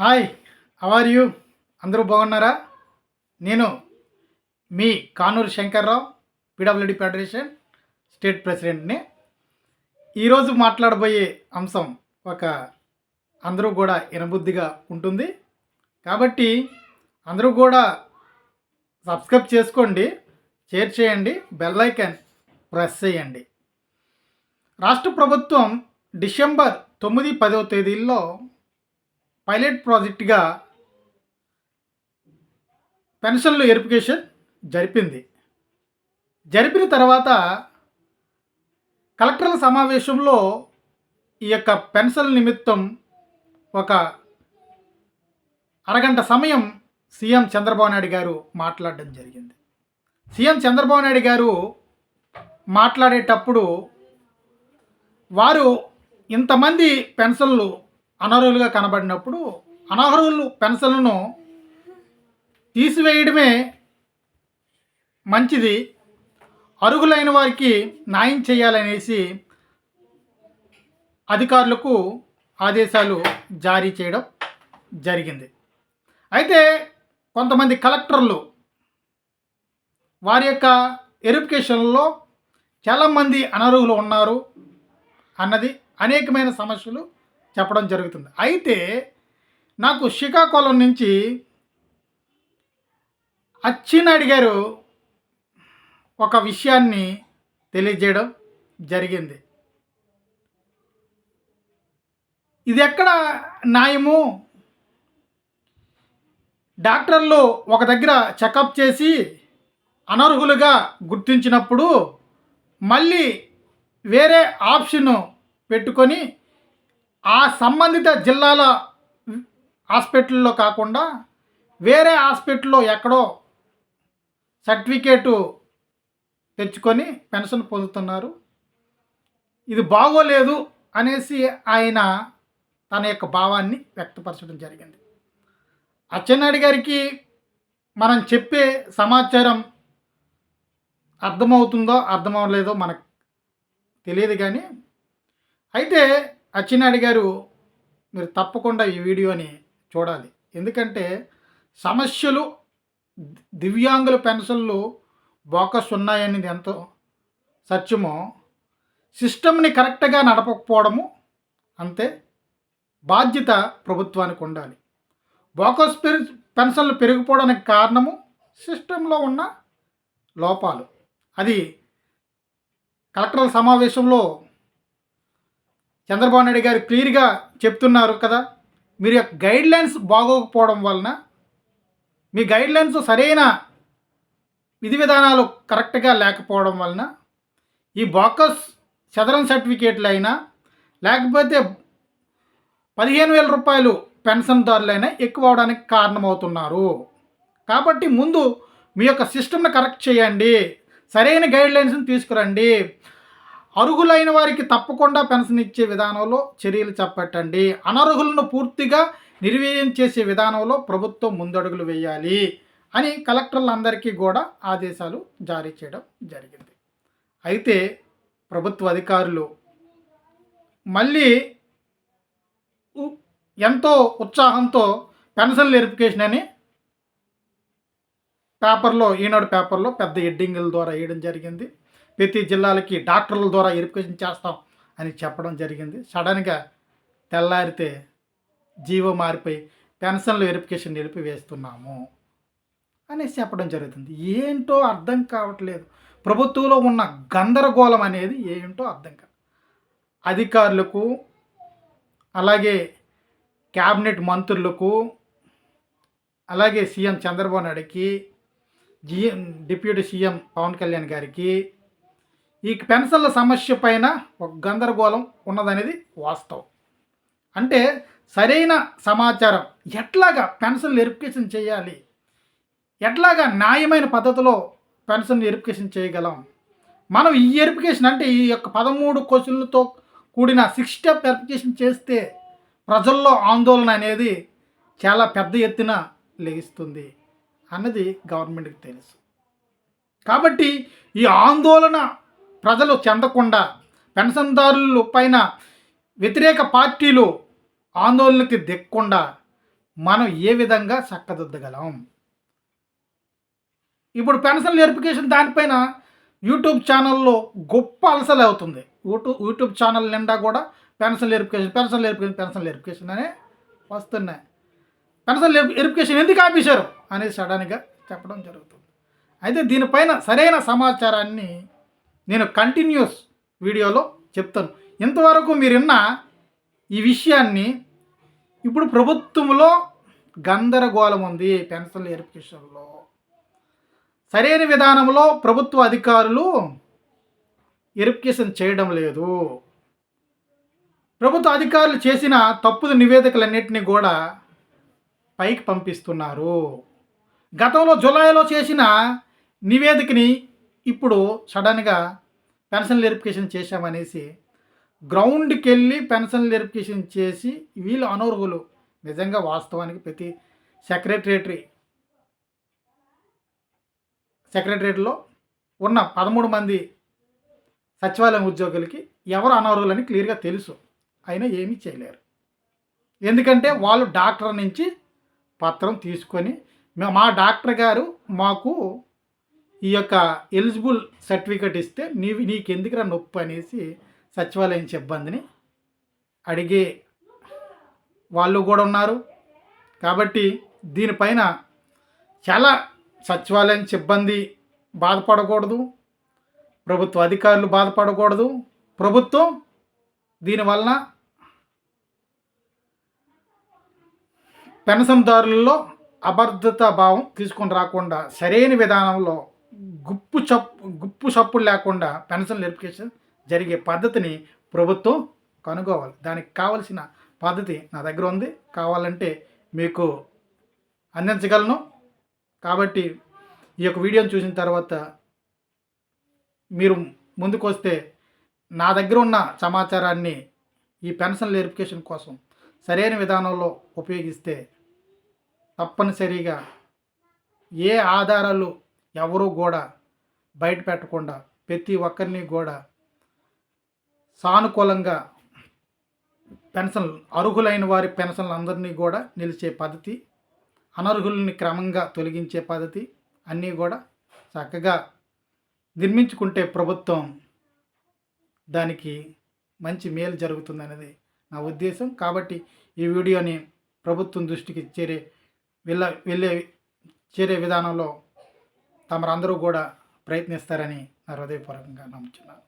Hi are you అందరూ బాగున్నారా? నేను మీ Kanuru Shankarrao PWD federation state ప్రెసిడెంట్ని. ఈరోజు మాట్లాడబోయే అంశం ఒక అందరూ కూడా ఇనబుద్ధిగా ఉంటుంది. కాబట్టి అందరూ కూడా సబ్స్క్రైబ్ చేసుకోండి షేర్ చేయండి బెల్ ఐకాన్ ప్రెస్ చేయండి. రాష్ట్ర ప్రభుత్వం డిసెంబర్ తొమ్మిది పదవ తేదీల్లో పైలట్ ప్రాజెక్టుగా పెన్షన్లు వెరిఫికేషన్ జరిపింది. జరిపిన తర్వాత కలెక్టర్ల సమావేశంలో ఈ యొక్క పెన్షన్ నిమిత్తం ఒక అరగంట సమయం సీఎం చంద్రబాబు నాయుడు గారు మాట్లాడడం జరిగింది. సీఎం చంద్రబాబు నాయుడు గారు మాట్లాడేటప్పుడు వారు ఇంతమంది పెన్షన్లు అనర్హులుగా కనబడినప్పుడు అనర్హులు పెన్షన్లను తీసివేయడమే మంచిది. అర్హులైన వారికి న్యాయం చేయాలనేసి అధికారులకు ఆదేశాలు జారీ చేయడం జరిగింది. అయితే కొంతమంది కలెక్టర్లు వారి యొక్క వెరిఫికేషన్లో చాలామంది అనర్హులు ఉన్నారు అన్నది అనేకమైన సమస్యలు చెప్పడం జరుగుతుంది. అయితే నాకు శ్రీకాకుళం నుంచి అచ్చినాయుడు గారు ఒక విషయాన్ని తెలియజేయడం జరిగింది. ఇది ఎక్కడ న్యాయము? డాక్టర్లు ఒక దగ్గర చెకప్ చేసి అనర్హులుగా గుర్తించినప్పుడు మళ్ళీ వేరే ఆప్షన్ పెట్టుకొని ఆ సంబంధిత జిల్లాల హాస్పిటల్లో కాకుండా వేరే హాస్పిటల్లో ఎక్కడో సర్టిఫికేటు తెచ్చుకొని పెన్షన్ పొందుతున్నారు. ఇది బాగోలేదు అనేసి ఆయన తన యొక్క భావాన్ని వ్యక్తపరచడం జరిగింది. అచ్చెన్నాయుడు గారికి మనం చెప్పే సమాచారం అర్థమవుతుందో అర్థమవలేదో మనకు తెలియదు కానీ అయితే అచ్చినాయుడు గారు మీరు తప్పకుండా ఈ వీడియోని చూడాలి. ఎందుకంటే సమస్యలు దివ్యాంగుల పెన్షన్లు బోకస్ ఉన్నాయనేది ఎంతో సత్యమో సిస్టమ్ని కరెక్ట్గా నడపకపోవడము అంతే బాధ్యత ప్రభుత్వానికి ఉండాలి. బోకస్ పెరి పెన్షన్లు పెరిగిపోవడానికి కారణము సిస్టంలో ఉన్న లోపాలు. అది కలెక్టర్ల సమావేశంలో చంద్రబాబు నాయుడు గారు క్లియర్గా చెప్తున్నారు కదా మీరు యొక్క గైడ్ లైన్స్ బాగోకపోవడం వలన మీ గైడ్ లైన్స్ సరైన విధి విధానాలు కరెక్ట్గా లేకపోవడం వలన ఈ బాకస్ చదరం సర్టిఫికేట్లు అయినా లేకపోతే పదిహేను వేల రూపాయలు పెన్షన్దారులైనా ఎక్కువ అవడానికి కారణమవుతున్నారు. కాబట్టి ముందు మీ యొక్క సిస్టమ్ని కరెక్ట్ చేయండి సరైన గైడ్ లైన్స్ని తీసుకురండి. అర్హులైన వారికి తప్పకుండా పెన్షన్ ఇచ్చే విధానంలో చర్యలు చేపట్టండి. అనర్హులను పూర్తిగా నిర్వీర్యం చేసే విధానంలో ప్రభుత్వం ముందడుగులు వేయాలి అని కలెక్టర్లందరికీ కూడా ఆదేశాలు జారీ చేయడం జరిగింది. అయితే ప్రభుత్వ అధికారులు మళ్ళీ ఎంతో ఉత్సాహంతో పెన్షన్ వెరిఫికేషన్ అని పేపర్లో ఈనాడు పేపర్లో పెద్ద హెడ్డింగుల ద్వారా వేయడం జరిగింది. ప్రతి జిల్లాలకి డాక్టర్ల ద్వారా వెరిఫికేషన్ చేస్తాం అని చెప్పడం జరిగింది. సడన్గా తెల్లారితే జీవో మారిపోయి పెన్షన్లు వెరిఫికేషన్ నిలిపివేస్తున్నాము అనేసి చెప్పడం జరుగుతుంది. ఏంటో అర్థం కావట్లేదు. ప్రభుత్వంలో ఉన్న గందరగోళం అనేది ఏంటో అర్థం కాదు అధికారులకు అలాగే క్యాబినెట్ మంత్రులకు అలాగే సీఎం చంద్రబాబు నాయుడుకి జీ డిప్యూటీ సీఎం పవన్ కళ్యాణ్ గారికి ఈ పెన్షన్ల సమస్య పైన ఒక గందరగోళం ఉన్నదనేది వాస్తవం. అంటే సరైన సమాచారం ఎట్లాగా పెన్షన్ వెరిఫికేషన్ చేయాలి? ఎట్లాగా న్యాయమైన పద్ధతిలో పెన్షన్ వెరిఫికేషన్ చేయగలం? మనం ఈ వెరిఫికేషన్ అంటే ఈ యొక్క పదమూడు క్వశ్చన్లతో కూడిన సిక్స్ స్టెప్ వెరిఫికేషన్ చేస్తే ప్రజల్లో ఆందోళన అనేది చాలా పెద్ద ఎత్తున లెగిస్తుంది అన్నది గవర్నమెంట్కి తెలుసు. కాబట్టి ఈ ఆందోళన ప్రజలు చెందకుండా పెన్షన్దారుల పైన వ్యతిరేక పార్టీలు ఆందోళనకి దిక్కకుండా మనం ఏ విధంగా చక్కదిద్దగలం? ఇప్పుడు పెన్షన్ వెరిఫికేషన్ దానిపైన యూట్యూబ్ ఛానల్లో గొప్ప అలసలు అవుతుంది. యూట్యూబ్ యూట్యూబ్ ఛానల్ నిండా కూడా pension verification pension verification pension verification అనే వస్తున్నాయి. పెన్షన్ వెరిఫికేషన్ ఎందుకు ఆపేశారు? అనేది సడన్గా చెప్పడం జరుగుతుంది. అయితే దీనిపైన సరైన సమాచారాన్ని నేను కంటిన్యూస్ వీడియోలో చెప్తాను. ఇంతవరకు మీరున్న ఈ విషయాన్ని ఇప్పుడు ప్రభుత్వంలో గందరగోళం ఉంది పెన్షన్ వెరిఫికేషన్లో సరైన విధానంలో ప్రభుత్వ అధికారులు వెరిఫికేషన్ చేయడం లేదు. ప్రభుత్వ అధికారులు చేసిన తప్పుడు నివేదికలన్నింటినీ కూడా పైకి పంపిస్తున్నారు. గతంలో జులైలో చేసిన నివేదికని ఇప్పుడు సడన్గా పెన్షన్ వెరిఫికేషన్ చేశామనేసి గ్రౌండ్కి వెళ్ళి పెన్షన్ వెరిఫికేషన్ చేసి వీళ్ళు అనర్హులు. నిజంగా వాస్తవానికి ప్రతి సెక్రటరేటరీ సెక్రటరేట్లో ఉన్న పదమూడు మంది సచివాలయం ఉద్యోగులకి ఎవరు అనర్హులని క్లియర్గా తెలుసు. అయినా ఏమీ చేయలేరు. ఎందుకంటే వాళ్ళు డాక్టర్ నుంచి పత్రం తీసుకొని మా డాక్టర్ గారు మాకు ఈ యొక్క ఎలిజిబుల్ సర్టిఫికెట్ ఇస్తే నీవి నీకెందుకురా నొప్పి అనేసి సచివాలయం సిబ్బందిని అడిగే వాళ్ళు కూడా ఉన్నారు. కాబట్టి దీనిపైన చాలా సచివాలయం సిబ్బంది బాధపడకూడదు. ప్రభుత్వ అధికారులు బాధపడకూడదు. ప్రభుత్వం దీనివలన పెన్షన్దారులలో అభద్రతా భావం తీసుకొని రాకుండా సరైన విధానంలో గుప్పు చప్పు గుప్పు చప్పుడు లేకుండా పెన్షన్ వెరిఫికేషన్ జరిగే పద్ధతిని ప్రభుత్వం కనుగోవాలి. దానికి కావలసిన పద్ధతి నా దగ్గర ఉంది. కావాలంటే మీకు అందించగలను. కాబట్టి ఈ యొక్క వీడియోని చూసిన తర్వాత మీరు ముందుకు వస్తే నా దగ్గర ఉన్న సమాచారాన్ని ఈ పెన్షన్ వెరిఫికేషన్ కోసం సరైన విధానంలో ఉపయోగిస్తే తప్పనిసరిగా ఏ ఆధారాలు ఎవరూ కూడా బయట పెట్టకుండా ప్రతి ఒక్కరిని కూడా సానుకూలంగా పెన్షన్ అర్హులైన వారి పెన్షన్లు అందరినీ కూడా నిలిచే పద్ధతి అనర్హుల్ని క్రమంగా తొలగించే పద్ధతి అన్నీ కూడా చక్కగా నిర్మించుకుంటే ప్రభుత్వం దానికి మంచి మేలు జరుగుతుందనేది నా ఉద్దేశం. కాబట్టి ఈ వీడియోని ప్రభుత్వం దృష్టికి చేరే వెళ్ళ వెళ్ళే చేరే విధానంలో తమరందరూ కూడా ప్రయత్నిస్తారని నా హృదయపూర్వకంగా నమ్ముతున్నాను